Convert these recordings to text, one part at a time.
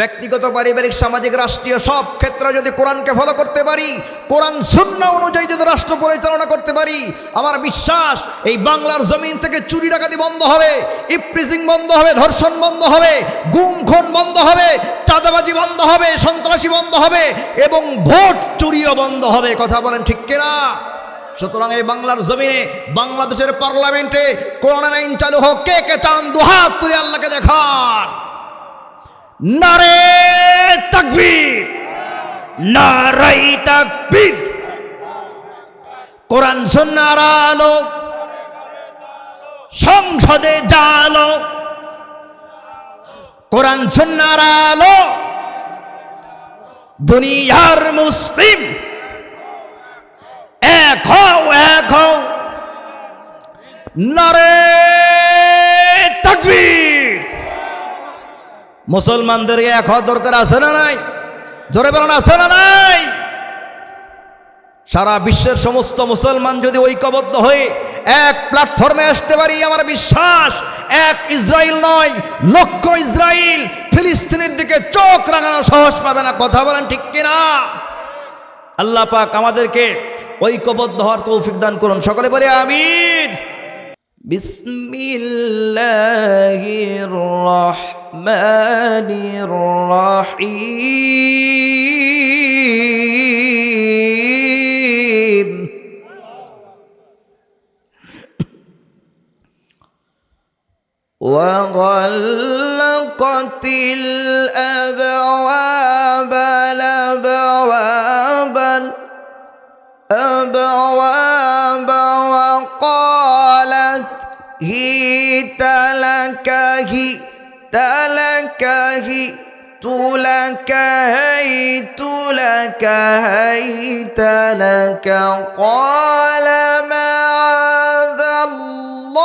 ব্যক্তিগত, পারিবারিক, সামাজিক, রাষ্ট্রীয় সব ক্ষেত্রে যদি কোরআনকে ফলো করতে পারি, কোরআন শূন্য অনুযায়ী যদি রাষ্ট্র পরিচালনা করতে পারি, আমার বিশ্বাস এই বাংলার জমিন থেকে চুরি ডাকাতি বন্ধ হবে, ইপ্রিজিং বন্ধ হবে, ধর্ষণ বন্ধ হবে, গুম, খুন বন্ধ হবে, চাঁদাবাজি বন্ধ হবে, সন্ত্রাসী বন্ধ হবে এবং ভোট চুরিও বন্ধ হবে। কথা বলেন ঠিক কিনা? সুতরাং এই বাংলার জমিনে, বাংলাদেশের পার্লামেন্টে কোরআন আইন চালু হোক, কে কে চান দুহাত তুলে আল্লাহকে দেখান। নারে তাকবীর। নারাই তাকবীর। কোরআন সন্ন্যার আলো সংসদে জালো কোরআন সন্ন্যার আলো দুনিয়ার মুসলিম। এক হও এক হও। নারে তাকবীর। মুসলমানদের এক হওয়া দরকার আছে না নাই? জোরে বেড়ান আছে না নাই? সারা বিশ্বের সমস্ত মুসলমান যদি ঐক্যবদ্ধ হয়ে এক প্ল্যাটফর্মে আসতে পারি, আমার বিশ্বাস, এক ইসরায়েল নয়, লক্ষ ইসরায়েল ফিলিস্তিনের দিকে চোখ রাখানো সাহস পাবে না। কথা বলেন ঠিক কিনা? আল্লাহ পাক আমাদেরকে ঐক্যবদ্ধ হওয়ার তৌফিক দান করুন। সকলে বলে আমিন। বিসমিল্লাহির রহমান। الرحمن الرحيم. وغلقت الأبواب الأبواب الأبواب وقالت هيت لك هيت لك هيت لك هيت لك هيت لك قال معاذ الله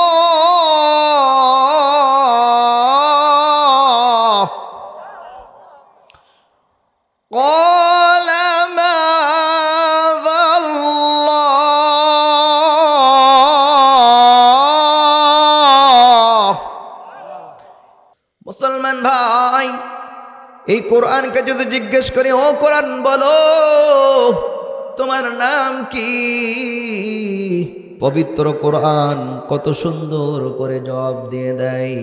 এই কোরআনকে যদি জিজ্ঞেস করি, ও কোরআন, বলো, তোমার নাম কি? পবিত্র কোরআন কত সুন্দর করে জবাব দিয়ে দেয়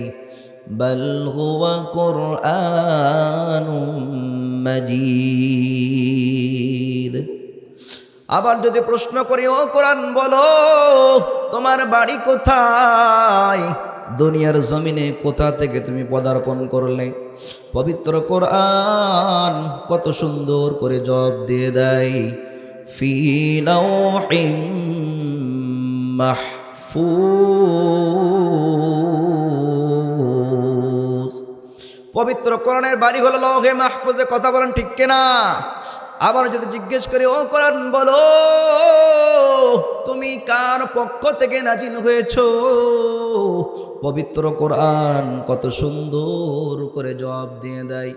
আবার যদি প্রশ্ন করি, ও কোরআন, বলো, তোমার বাড়ি কোথায়? দুনিয়ার জমিনে কোথা থেকে তুমি পদার্পণ করলে? পবিত্র কোরআন কত সুন্দর করে জব দিয়ে দেয়। মাহফুজ। পবিত্র কোরআনের বাড়ি হলো লৌহে মাহফুজে কথা বলেন ঠিক কিনা? আবার যদি জিজ্ঞেস করি, ও কোরআন, বলো, তুমি কার পক্ষ থেকে নাজিল হয়েছ? পবিত্র কোরআন কত সুন্দর করে জবাব দিয়ে দেয়।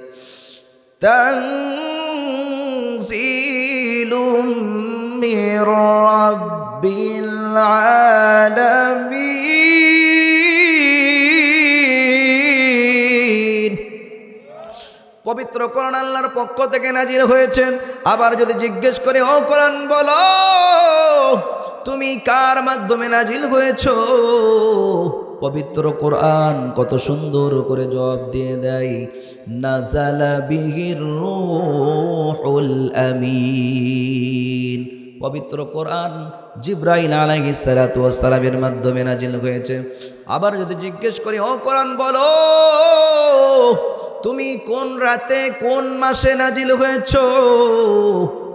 আলামিন। পবিত্র কোরআন আল্লাহর পক্ষ থেকে নাজির হয়েছেন। আবার যদি জিজ্ঞেস করে, ও কোরআন, বলো, তুমি কার মাধ্যমে নাজিল হয়েছ? পবিত্র কোরআন কত সুন্দর করে জবাব দিয়ে দেয় নাজালা বিহির রূহুল আমিন। পবিত্র কোরআন জিব্রাইল আলাইহি সালাতু ওয়াসসালামের মাধ্যমে নাজিল হয়েছে। আবার যদি জিজ্ঞেস করি, ও কোরআন, বলো, তুমি কোন রাতে কোন মাসে নাজিল হয়েছ?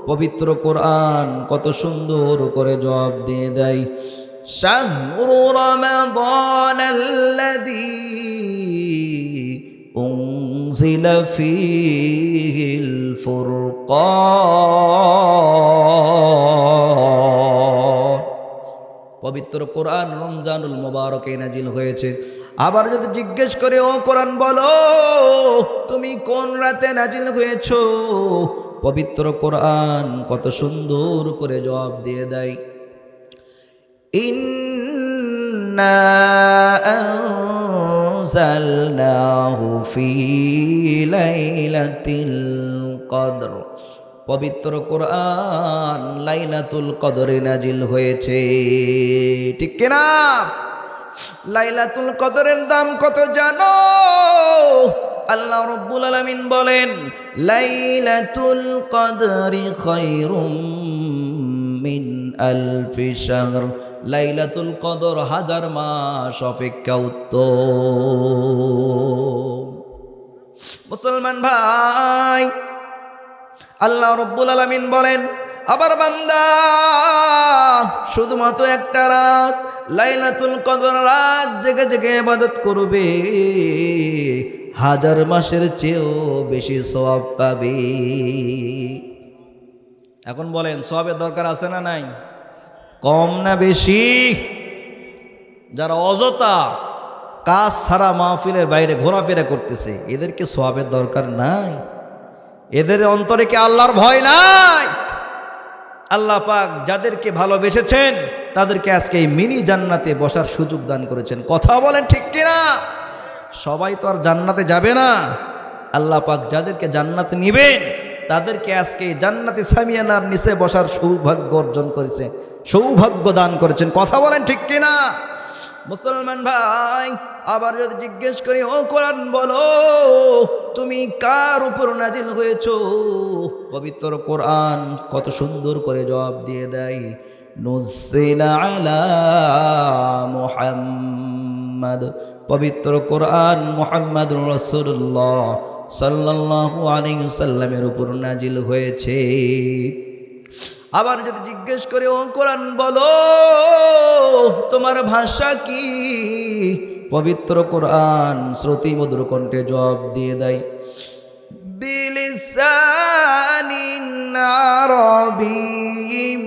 পবিত্র কোরআন কত সুন্দর করে জবাব দিয়ে দেয় شهر رمضان الذي أنزل فيه الفرقان পবিত্র কোরআন রমজানুল মোবারকে নাজিল হয়েছে আবার যদি জিজ্ঞেস করে ও কোরআন বলো তুমি কোন রাতে নাজিল হয়েছ পবিত্র কোরআন কত সুন্দর করে জবাব দিয়ে দেয় إنا أنزلناه في ليلة القدر পবিত্র কোরআন লাইলাতুল কদরে নাজিল হয়েছে ঠিক কিনা লাইলাতুল কদরের দাম কত জানো আল্লাহ রব্বুল আলামিন বলেন লাইলাতুল কদরি খায়রুম মিন আলফি শাহর লাইলাতুল কদর হাজার মাস অপেক্ষা উত্তম। মুসলমান ভাই, আল্লাহ রব্বুল আলামিন বলেন, আবার বান্দা, শুধুমাত্র একটা রাত লাইলাতুল কদর রাত জেগে জেগে ইবাদত করবে, হাজার মাসের চেয়েও বেশি সওয়াব পাবে। এখন বলেন সওয়াবের দরকার আছে না নাই? কম না বেশি? যারা অযথা কাজ ছাড়া মাহফিলের বাইরে ঘোরাফেরা করতেছে এদেরকে সওয়াবের দরকার নাই? এদের অন্তরে কি আল্লাহর ভয় নাই? আল্লাহ পাক যাদেরকে ভালোবেসেছেন, তাদেরকে আজকে এই মিনি জান্নাতে বসার সুযোগ দান করেছেন। কথা বলেন ঠিক কিনা? সবাই তো আর জান্নাতে যাবে না। আল্লাহ পাক যাদেরকে জান্নাতে নিবেন তাদেরকে আজকে জান্নাতে সামিয়ানার নিচে বসার সৌভাগ্য অর্জন করেছে। সৌভাগ্য দান করেছেন। কথা বলেন ঠিক কিনা? মুসলমান ভাই, আবার যদি জিজ্ঞেস করি, ও কোরআন বলো, তুমি কার উপর নাজিল হয়েছ? পবিত্র কোরআন কত সুন্দর করে জবাব দিয়ে দেয় মুহাম্মদ। পবিত্র কোরআন মুহাম্মদ রসুল্লাহ সাল্লাল্লাহু আলাইহি সাল্লামের উপর নাজিল হয়েছে। আবার যদি জিজ্ঞেস করে, ও কোরআন, বলো, তোমার ভাষা কি? পবিত্র কোরআন শ্রুতি মধুর কণ্ঠে জবাব দিয়ে দেয়, বিলিসানিন আরবিয়্যিম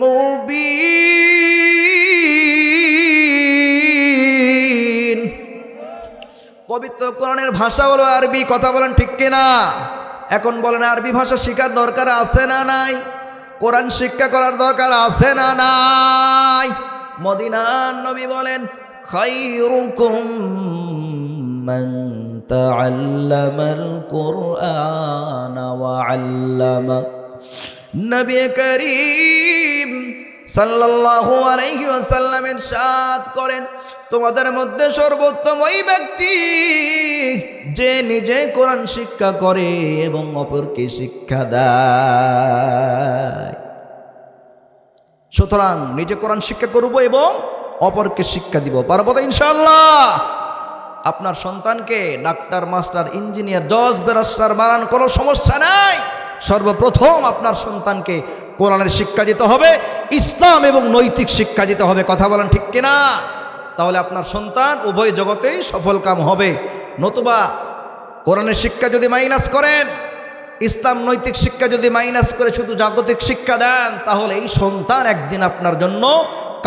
মুবিন। পবিত্র কোরআনের ভাষা হলো আরবি, কথা বলেন ঠিক কিনা? এখন বলেন আরবি ভাষা শেখার দরকার আছে না নাই? কোরআন শিক্ষা করার দরকার আছে না নাই? মদিনার নবী বলেন নবী করিম সাল্লাল্লাহু আলাইহি ওয়াসাল্লামের সাথ করেন, তোমাদের মধ্যে সর্বোত্তম ওই ব্যক্তি যে নিজে কোরআন শিক্ষা করে এবং অপরকে শিক্ষা দেয়। সুতরাং নিজে কোরআন শিক্ষা করব এবং অপরকে শিক্ষা দিব, পারব তো ইনশাল্লাহ আপনার সন্তানকে ডাক্তার, মাস্টার, ইঞ্জিনিয়ার, জজ, ব্যারিস্টার বানান কোনো সমস্যা নাই। সর্বপ্রথম আপনার সন্তানকে কোরআনের শিক্ষা দিতে হবে, ইসলাম এবং নৈতিক শিক্ষা দিতে হবে, কথা বলেন ঠিক কিনা? তাহলে আপনার সন্তান উভয় জগতেই সফল কাম হবে। নতুবা কোরআনের শিক্ষা যদি মাইনাস করেন, ইসলাম নৈতিক শিক্ষা যদি মাইনাস করে শুধু জাগতিক শিক্ষা দেন, তাহলে এই সন্তান একদিন আপনার জন্য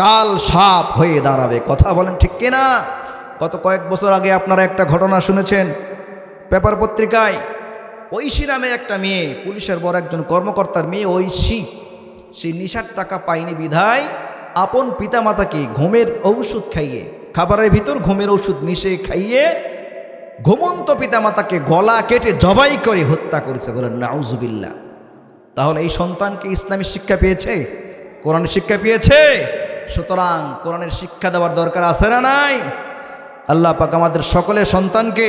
কাল সাপ হয়ে দাঁড়াবে। কথা বলেন ঠিক কিনা? গত কয়েক বছর আগে আপনারা একটা ঘটনা শুনেছেন। পেপার পত্রিকায় ঐশী নামে একটা মেয়ে, পুলিশের বড় একজন কর্মকর্তার মেয়ে ঐশী। সে নিশার টাকা পায়নি বিধায় আপন পিতামাতাকে ঘুমের ঔষধ খাইয়ে, খাবারের ভিতর ঘুমের ওষুধ মিশিয়ে খাইয়ে ঘুমন্ত পিতামাতাকে গলা কেটে জবাই করে হত্যা করেছে বলেন নাউজুবিল্লা তাহলে এই সন্তানকে ইসলামী শিক্ষা পেয়েছে? কোরআনের শিক্ষা পেয়েছে? সুতরাং কোরআনের শিক্ষা দেওয়ার দরকার আছে না নাই? আল্লাহ পাক আমাদের সকলের সন্তানকে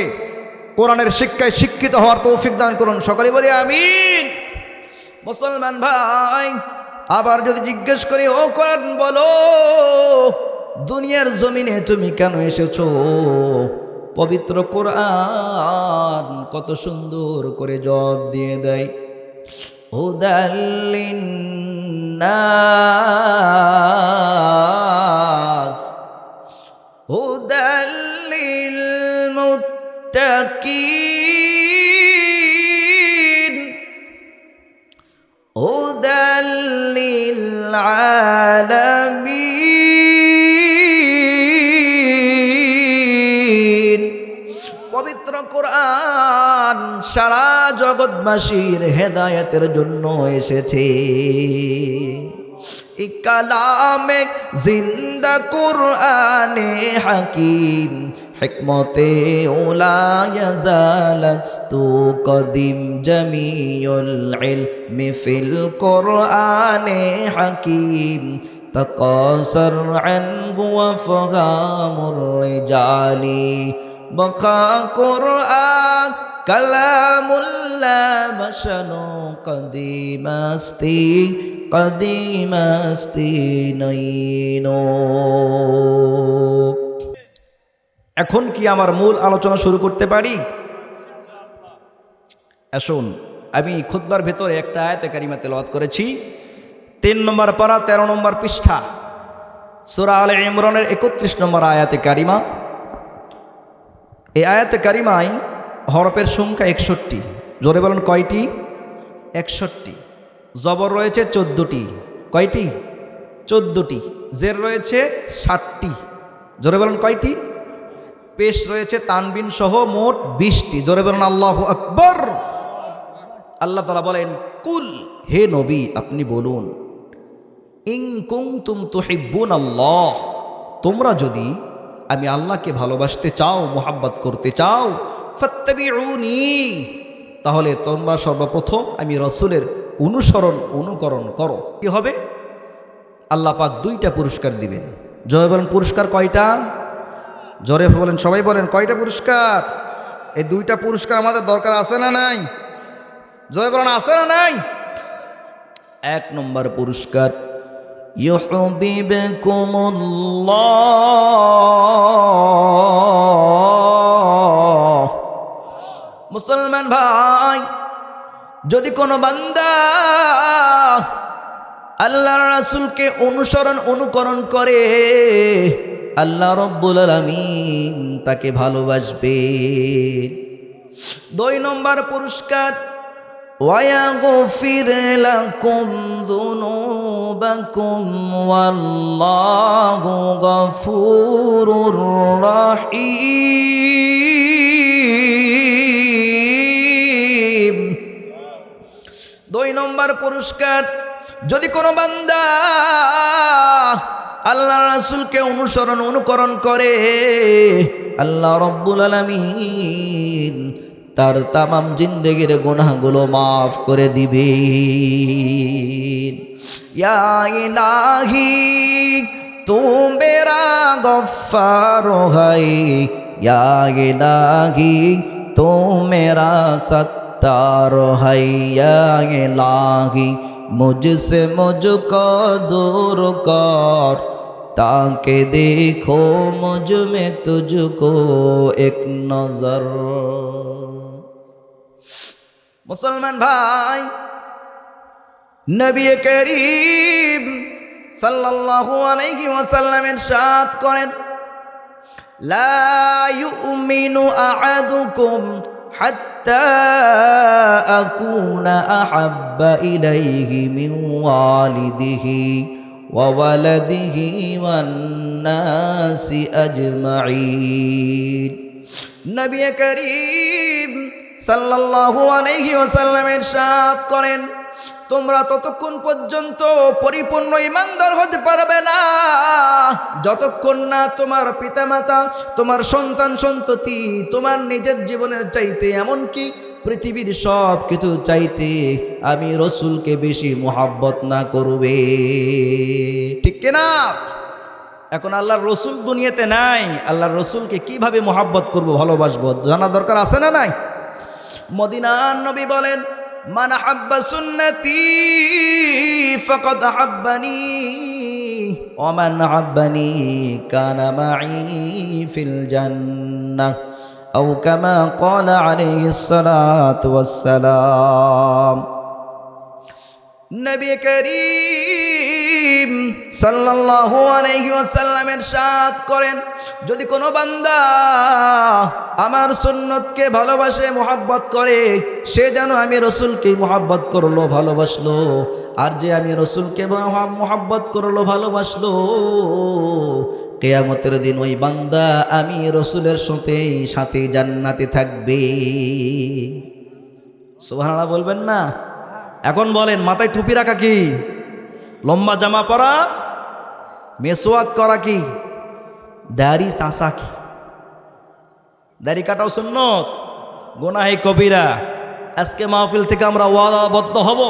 কোরআনের শিক্ষায় শিক্ষিত হওয়ার তৌফিক দান করুন। সকলে বলি আমিন। মুসলমান ভাই, আবার যদি জিজ্ঞেস করি, ও কোরআন, বলো, দুনিয়ার জমিনে তুমি কেন এসেছ? পবিত্র কোরআন কত সুন্দর করে জব দিয়ে দেয়। হুদাল্লিন নাস আলামিন। পবিত্র কোরআন সারা জগৎবাসীর হেদায়েতের জন্য এসেছে। কালামে জিন্দা কুরআনে হাকিম حكمتي لا يزالست قديم جميع العلم في القرآن حكيم. تقاصر عنه وفهام الرجال. بقى قرآن كلام الله بشر قديم استي قديم استي نينو. এখন কি আমার মূল আলোচনা শুরু করতে পারি? আসুন, আমি খুতবার ভেতরে একটা আয়াতে কারিমা তেলাওয়াত করেছি। তিন নম্বর পারা, তেরো নম্বর পৃষ্ঠা। সুরা আলে ইমরানের একত্রিশ নম্বর আয়াতে কারিমা। এই আয়াতে কারিমায় হরপের সংখ্যা একষট্টি। জোরে বলেন, কয়টি? একষট্টি। জবর রয়েছে চোদ্দোটি। কয়টি? চোদ্দোটি। জের রয়েছে ষাটটি। জোরে বলেন, কয়টি? পেশ রয়েছে তানবিন সহ মোট বিশটি। জোরে বলেন, আল্লাহ আকবর। আল্লাহ তালা বলেন, কুল, হে নবী, আপনি বলুন ইং কুং তুম তুহিব্বুন আল্লাহ তোমরা যদি আমি আল্লাহকে ভালোবাসতে চাও, মোহাব্বত করতে চাও তাহলে তোমরা সর্বপ্রথম আমি রসুলের অনুসরণ, অনুকরণ করো। কি হবে? আল্লাহ পাক দুইটা পুরস্কার দিবেন। জয় বলেন, পুরস্কার কয়টা? জোরে বলেন, সবাই বলেন, কয়টা পুরস্কার? এই দুইটা পুরস্কার আমাদের দরকার আছে না নাই? জোরে বলেন, আছে না নাই? এক নম্বর পুরস্কার মুসলমান ভাই, যদি কোনো বান্দা আল্লাহ রাসুলকে অনুসরণ, অনুকরণ করে আল্লাহ রব্বুল আলামিন তাকে ভালোবাসবে দুই নম্বর পুরস্কার ويغفر لكم ذنوبكم والله غفور رحيم দুই নম্বর পুরস্কার যদি কোনো বান্দা আল্লাহ রাসুলকে অনুসরণ, অনুকরণ করে। আল্লাহ রব্বুল আলমিন তার তামাম জিন্দেগির গুনাহগুলো মাফ করে দিবে ইলাহি তু গফার হাই ইলাহি সত্তার হাই লাগি মুঝসে মুঝকো দূর কর। ताके देखो मुझ में तुझको एक नजर মুসলমান ভাই, নবী করিম সাল্লাল্লাহু আলাইহি ওয়াসাল্লাম ইরশাদ করেন, লা ইউমিনু আহাদুকুম হাত্তা আকুনা আহাব্বা ইলাইহি মিন ওয়ালিদিহি। وولده والناس أجمعين নবী করিম সাল্লাল্লাহু আলাইহি ওয়াসাল্লামের সাথ করেন তোমরা ততক্ষণ পর্যন্ত পরিপূর্ণ ইমানদার হতে পারবে না যতক্ষণ না তোমার পিতামাতা তোমার সন্তান সন্ততি তোমার নিজের জীবনের চাইতে এমনকি পৃথিবীর সব কিছু চাইতে আমি রসুলকে বেশি মোহাব্বত না করবে। ঠিক কিনা? এখন আল্লাহর রসুল দুনিয়াতে নাই। আল্লাহর রসুলকে কীভাবে মোহাব্বত করব ভালোবাসবো? জানা দরকার আছে না নাই? মদিনান নবী বলেন, মান হাব্বা সুন্নতি ফকত হাব্বানি অমান হাব্বানি কানামাই ফিল জান্নাহ। أو كما قال عليه الصلاة والسلام. نبي كريم সাল্লাল্লাহু আলাইহি ওয়াসাল্লামের সাথ করেন। যদি কোনো বান্দা আমার সুন্নতকে ভালোবাসে, মোহাব্বত করে, সে যেন আমি রসুলকে মোহাব্বত করল, ভালোবাসলো, আর যে আমি রসুলকে মোহাব্বত করল, ভালোবাসলো, কেয়ামতের দিন ওই বান্দা আমি রসুলের সাথে সাথে জান্নাতে থাকবে। সুবহানাল্লাহ বলবেন না? এখন বলেন, মাথায় টুপি রাখা কি? লম্বা জামা পরা, মেসোয়াক করা কি? দাড়ি চাষা কি? দাড়ি কাটাও সুন্নত? গোনাহে কবিরা, আজকে মাহফিল থেকে আমরা ওয়াদাবদ্ধ হব।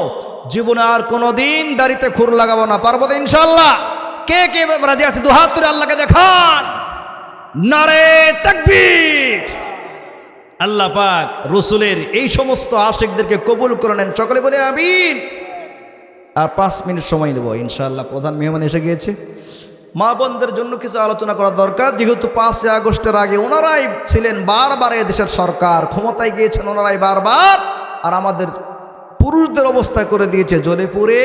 জীবনে আর কোনো দিন দাড়িতে খুর লাগাবো না, পারব তো ইনশাল্লাহ কে কে রাজি আছে? দুহাত তুলে আল্লাহকে দেখান। নারে তাকবীর। আল্লাহ পাক রসুলের এই সমস্ত আশেকদেরকে কবুল করে নেন। সকলে বলে আমিন। আর পাঁচ মিনিট সময় দেবো, ইনশাআল্লাহ। প্রধান মেহমান এসে গিয়েছে। মা বোনদের জন্য কিছু আলোচনা করা দরকার। যেহেতু পাঁচই আগস্টের আগে ওনারাই ছিলেন বারবার এদেশের সরকার, ক্ষমতায় গিয়েছেন ওনারাই বারবার, আর আমাদের পুরুষদের অবস্থা করে দিয়েছে জ্বলে পুড়ে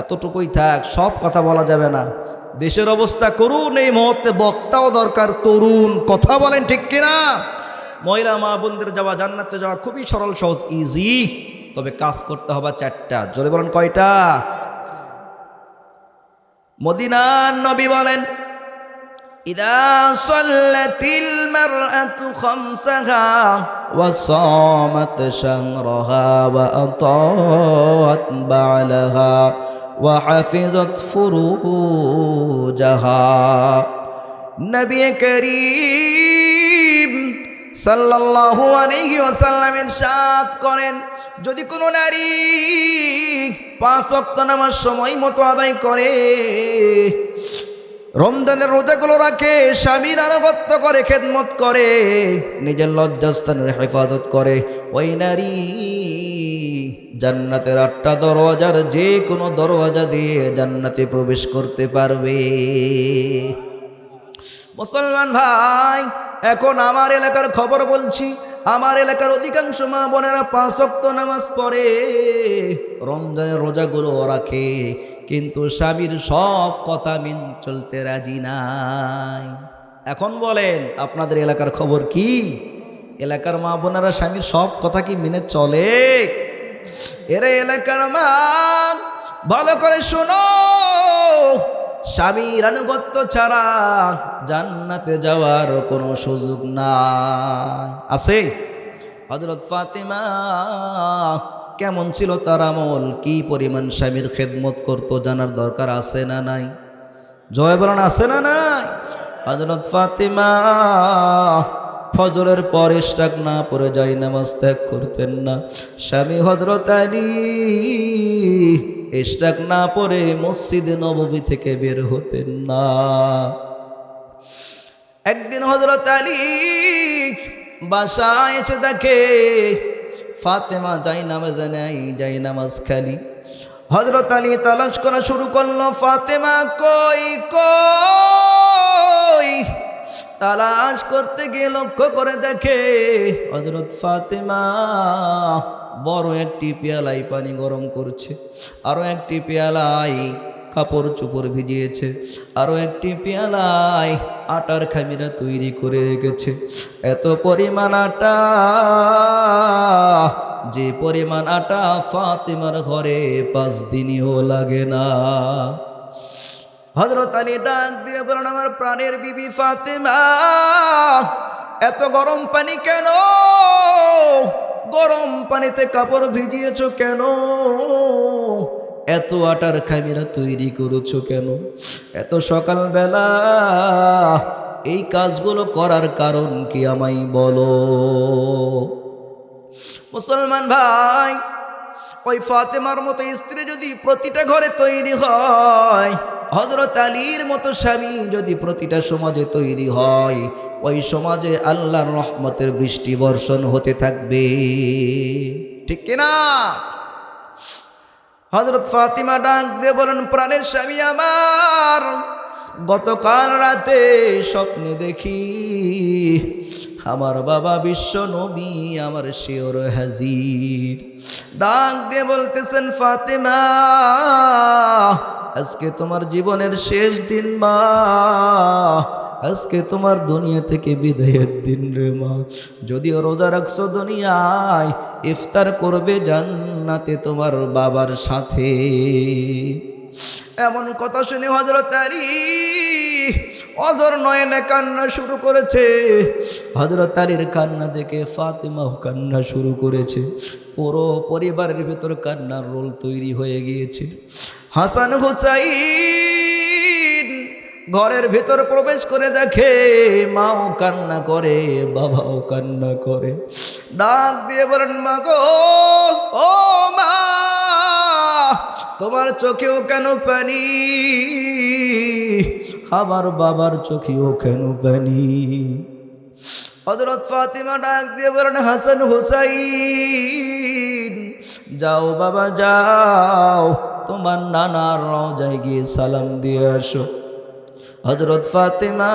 এতটুকুই থাক, সব কথা বলা যাবে না। দেশের অবস্থা করুন এই মুহূর্তে, বক্তাও দরকার, তরুণ, কথা বলেন ঠিক কিনা? মহিলা মা বোনদের যাওয়া, জান্নাতে যাওয়া খুবই সরল, সহজ ইজি তবে কাজ করতে হবে চারটা জোরে বলেন কয়টা মদিনার নবী বলেন إذا صلت المرأة خمسها وصامت شهرها وأطاعت بعلها وحفظت فروجها নবী করিম সাল্লাল্লাহু আলাইহি ওয়াসাল্লামের সাথ করেন, যদি কোনো নারী পাঁচ ওয়াক্ত নামাজ সময় মতো আদায় করে, রমজানের রোজাগুলো রাখে, স্বামীর আনুগত্য করে, খেদমত করে, নিজের লজ্জাস্থানের হেফাজত করে, ওই নারী জান্নাতের আটটা দরওয়াজার যে কোনো দরওয়াজা দিয়ে জান্নাতে প্রবেশ করতে পারবে। মুসলমান ভাই এখন আমার এলাকার খবর বলছি, আমার এলাকার অধিকাংশ মা বোনেরা পাঁচ ওয়াক্ত নামাজ পড়ে, রমজানের রোজাগুলো রাখে কিন্তু স্বামীর সব কথা মিন চলতে রাজি নাই। এখন বলেন, আপনাদের এলাকার খবর কি? এলাকার মা বোনেরা স্বামীর সব কথা কি মেনে চলে? এরা এলাকার মা, ভালো করে শোনো। স্বামীর আনুগত্য ছাড়া জান্নাতে যাওয়ার কোনো সুযোগ নাই। আছে? হজরত ফাতেমা কেমন ছিল তার আমল? কি পরিমাণ স্বামীর খেদমত করতো জানার দরকার আছে না নাই? জয় বলেন, আছে না নাই? হজরত ফাতেমা ফজরের পর ইস্টাক না পরে যাই নামাজ ত্যাগ করতেন না। স্বামী হজরত আলী ইস্টাক না পরে মসজিদ নববী থেকে বের হতেন না। একদিন হজরত আলী বাসায় এসে দেখে, ফাতেমা যাই নামাজ নেই যাই নামাজ খালি। হজরত আলী তালাশ করা শুরু করল, ফাতেমা কই কই? তালাশ করতে গিয়ে লক্ষ্য করে দেখে হজরত ফাতেমা বড় একটি পেয়ালাই পানি গরম করছে আরও একটি পেয়ালাই কাপড় চোপড় ভিজিয়েছে আরও একটি পেয়ালায় আটার খামিরা তৈরি করে রেখেছে। এত পরিমাণ আটা, যে পরিমাণ আটা ফাতেমার ঘরে পাঁচ দিনও লাগে না। হজরত আলী ডাক দিয়ে বলেন আমার প্রাণের বিবি ফাতেমা, এত গরম পানি কেন? গরম পানিতে কাপড় ভিজিয়েছ কেন? এত আটার খামিরা তৈরি করেছ কেন? এত সকালবেলা এই কাজগুলো করার কারণ কি আমায় বলো? মুসলমান ভাই, ওই ফাতেমার মতো স্ত্রী যদি প্রতিটা ঘরে তৈরি হয় হজরত আলীর মতো স্বামী যদি প্রতিটা সমাজে তৈরি হয়, ওই সমাজে আল্লাহর রহমতের বৃষ্টি বর্ষণ হতে থাকবে। ঠিক কিনা? হজরত ফাতিমা ডাক দিয়ে বলেন, প্রাণের স্বামী আমার, গতকাল রাতে স্বপ্নে দেখি আমার বাবা বিশ্ব নবী, আমার শিওর হাজির। ডাক দিয়ে বলতেছেন, ফাতেমা, আজকে তোমার জীবনের শেষ দিন মা। আজকে তোমার দুনিয়া থেকে বিদায়ের দিন রে মা। যদিও রোজা রাখছো দুনিয়ায়, ইফতার করবে জান্নাতে তোমার বাবার সাথে। এমন কথা শুনে হজরত আলী অজর নয়নে কান্না শুরু করেছে। হজরত আলীর কান্না দেখে ফাতেমাও কান্না শুরু করেছে। পুরো পরিবারের ভেতর কান্নার রোল তৈরি হয়ে গিয়েছে। হাসান হুসাইন ঘরের ভেতর প্রবেশ করে দেখে, মাও কান্না করে, বাবাও কান্না করে। ডাক দিয়ে বলেন, মা গো, ও মা, তোমার চোখেও কেন পানি? আমার বাবার চোখেও কেন পানি হজরত ফাতিমা ডাক দিয়ে বলেন, হাসান হুসাইন, যাও বাবা, যাও। তোমার নানার রওজায় গিয়ে সালাম দিয়ে আসো। হজরত ফাতেমা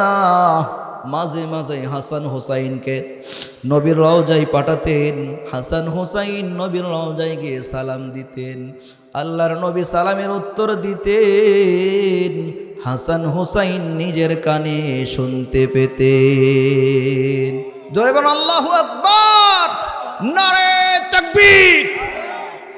মাঝে মাঝে হাসান হোসাইনকে নবীর রওজায় পাঠাতেন। হাসান হোসাইন নবীর রওজায় গিয়ে সালাম দিতেন। আল্লাহর নবী সালামের উত্তর দিতেন। হাসান হুসাইন নিজের কানে শুনতে পেতে জোরে বল আল্লাহু আকবার! নারে তাকবীর!